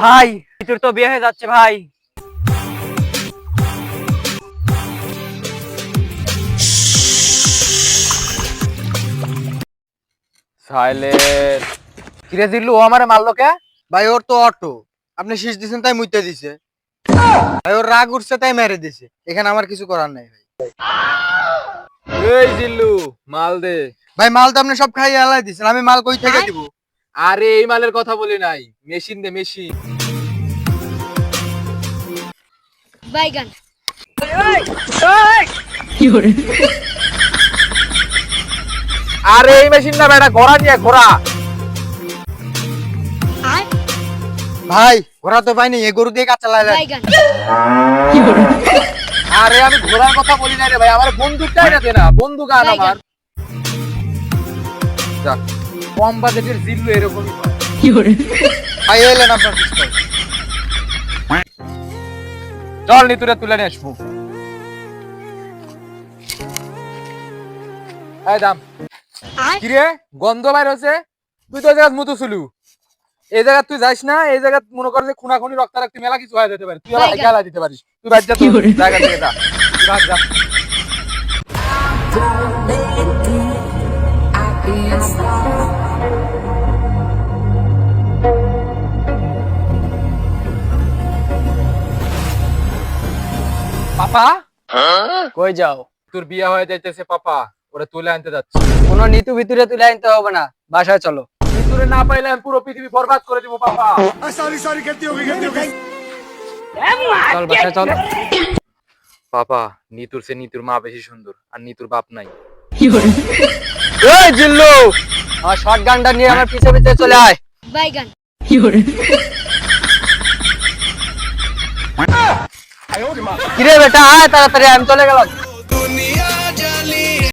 ভাই তোর তো বিয়ে হয়ে যাচ্ছে ভাই। সাইলেন্ট। কিরে দিল্লু ও আমারে মারলো কে? ভাই ওর তো অটো। আপনি শীষ দিছেন তাই মুইতে দিছে। ভাই ওর রাগ উঠছে তাই মেরে দিছে। এখানে আমার কিছু করার নাই ভাই। এই দিল্লু মাল দে। ভাই মাল তো আপনি সব খাইয়ে আলাই দিছেন। আমি মাল কই থেকে দিব? আরে এই মালের কথা বলি নাই। মেশিন দে মেশিন। বাইগান আরে এই মেশিন না বেটা ঘোড়া নিয়ে ঘোড়া। ভাই ঘোড়া তো পাইনি এ গরু দিয়ে কাঁচা লাইলা বাইগান আরে আমি ঘোড়ার কথা বলি নাই রে ভাই আমার বন্দুকটাই না দে না বন্দুক আন আমার। যাক, কম বাজেটের জিল্লু এরকমই হয়। ভাই এলেন আপনার চল নিতুরে তুলে নিয়ে আসব। এই দাম। কিরে গন্ধ বাইর হচ্ছে তুই তো এই জায়গা মুতু ছিলু এই জায়গা তুই যাইস না এই জায়গা মনে কর যে খুনাখুনি রক্তারক্তি মেলা কিছু হয়ে যেতে পারে। তুই আবার। খেলা দিতে পারিস। তুই বাদ যা জায়গা থেকে যা। বাদ যা। পাপা? কই যাও? তোর বিয়ে হয়ে যাইতেছে পাপা। ওরা তুলে আনতে যাচ্ছে। কোনো নিতু ভিতরে তুলে আনতে হবে না। বাসায় চলো। তোরে না পাইলে আমি পুরো পৃথিবী বরবাদ করে দিব পাপা। চল বাসায় চল। পাপা নিতুর সে নিতুর মা বেশি সুন্দর আর নিতুর বাপ নাই। এই জিল্লু! আমার শর্ট গানটা নিয়ে আমার পিছে পিছে চলে আয়। বাইগান কিরে বেটা আয় তাড়াতাড়ি আমি চলে গেলাম।